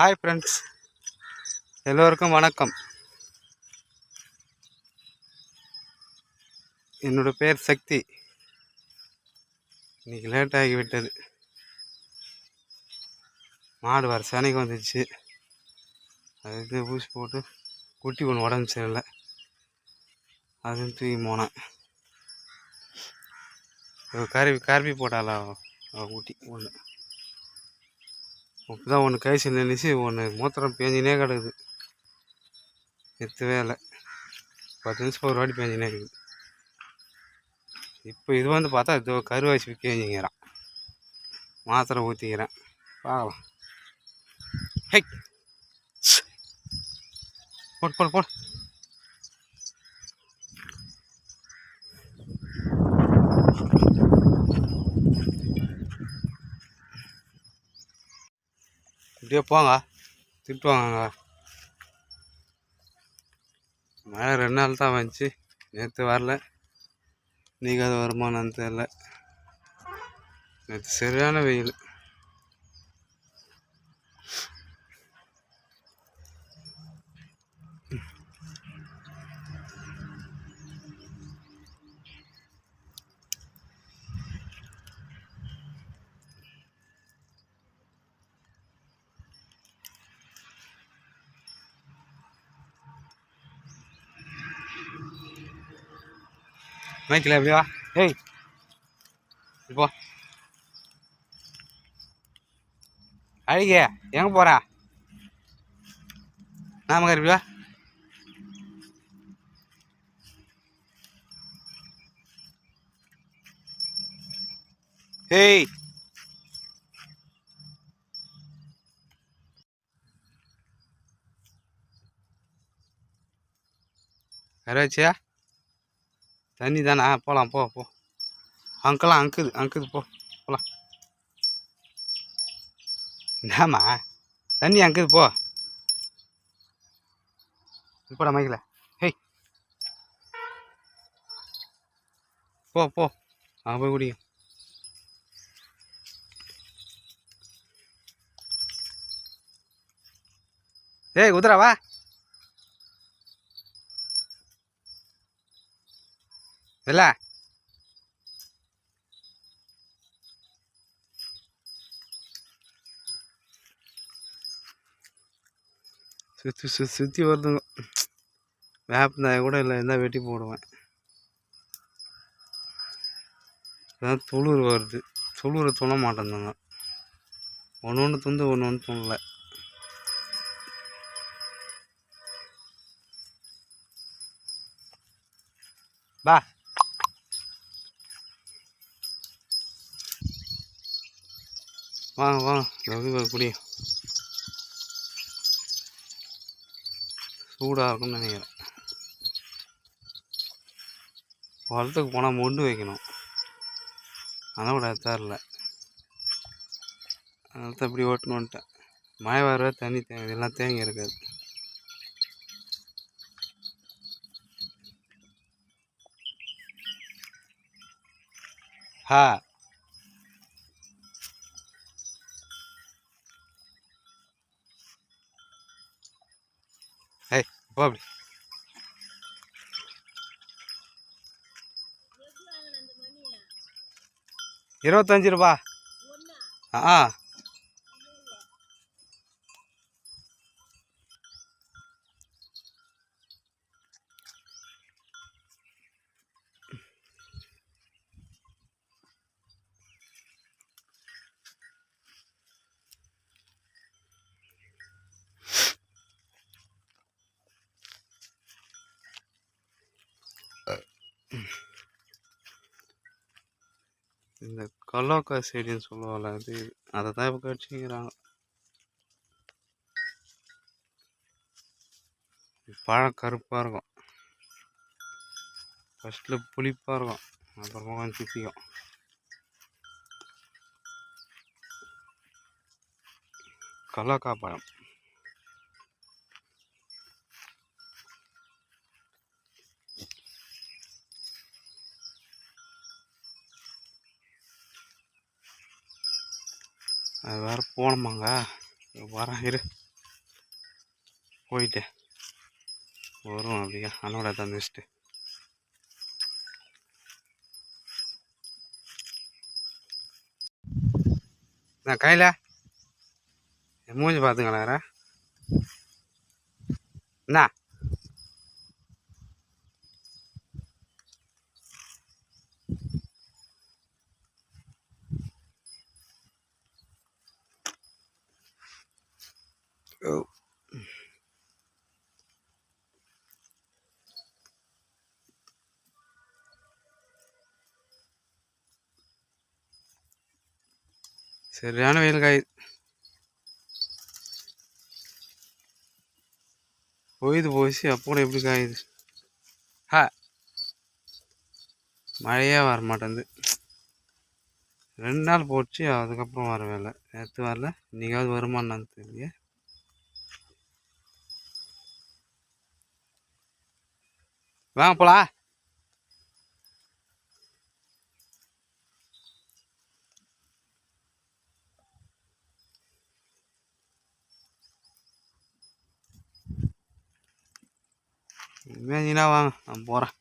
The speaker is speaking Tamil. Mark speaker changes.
Speaker 1: ஹாய் ஃப்ரெண்ட்ஸ் எல்லோருக்கும் வணக்கம். என்னோட பேர் சக்தி. இன்னைக்கு லேட் ஆகிவிட்டது மாடு வர சனைக்கு வந்துச்சு. அதுக்கு ஊசி போட்டு குட்டி ஒன்று உடம்பு சரியில்லை. அதுவும் தூக்கி போனேன். கருவி கருவி போட்டாளா குட்டி ஒன்று இப்போ தான் ஒன்று கைசி நின்றுச்சு ஒன்று மூத்திரம் பேஞ்சினே கிடக்குது. எத்தவே இல்லை பத்து நிமிஷம் ஒரு வாட்டி பேஞ்சினே இருக்குது. இப்போ இது வந்து பார்த்தா இது கருவாசி பேஞ்சிங்கிறான் மாத்திரை ஊற்றிக்கிறேன் பார்க்கலாம். ஹெய்! போட் போட் போட். இப்படியே போங்க. திட்டுவாங்க மழை ரெண்டு நாள் தான் வந்துச்சு. நேற்று வரல. இன்றைக்கி அது வருமானு தெரில நேற்று சரியான வெயில். மைக்கில் எப்படி வா? ஏய் இப்போ அழகிய எங்கே போகிறா நாம இருப்பியா வா? ஏய். கரவாச்சியா தண்ணி தானே போகலாம் போ போ. அங்கெல்லாம் அங்குது அங்குது போ போகலாம் என்னம்மா தண்ணி அங்குது போ. இப்போடா மைக்கில். ஹேய். போ போ. அங்கே போய் குடிங்க. ஏய் குதிரா வா. இல்ல. சுற்றி சுற்றி சுற்றி வருதுங்க வேப்பந்தாய கூட இல்லை இருந்தால் வெட்டி போடுவேன். அதான் துளிர் வருது. துளிர் துண மாட்டேந்தாங்க ஒன்று ஒன்று துண்டு ஒன்று ஒன்று துணல பா. வாங்க வாங்க. ரவி குடி. சூடாக இருக்கும்னு நினைக்கிறேன். குளத்துக்கு போனால் மொண்டு வைக்கணும். அதை விட தரல. அதனால இப்படி ஓட்டுன்னு வந்துட்டேன். மழை வர தண்ணி தேங்க எல்லாம் தேங்கி இருக்காது. ஹா. ஏய் போ அப்படி. இருபத்தஞ்சி ரூபா. ஆ இந்த கல்லோக்கா செடின்னு சொல்லுவாங்கல்ல அது அதை தான் இப்போ கடிச்சிக்கிறாங்க. பழம் கருப்பாக இருக்கும். ஃபஸ்ட்டில் புளிப்பாக இருக்கும். அப்புறமா கொஞ்சம் தித்திக்கும் கல்லோக்கா பழம். அது வேறு போகணுமாங்க? வரேன் இரு. போயிட்டு. வரும் அப்படியே. அண்ணோட தந்து வச்சுட்டு. நான் கையில்? மூஞ்சி பார்த்துங்களேன் என்ன சரியான வெயில் காயுது பொய்து போச்சு அப்போ கூட எப்படி காயுது? ஹா. மழையே வர மாட்டேங்குது ரெண்டு நாள் போச்சு அதுக்கப்புறம் வர வேலை. நேற்று வரல இன்னைக்காவது வருமானான்னு தெரியல வாங்க போலாம் இமேஜினா வாங்க நான் போகிறேன்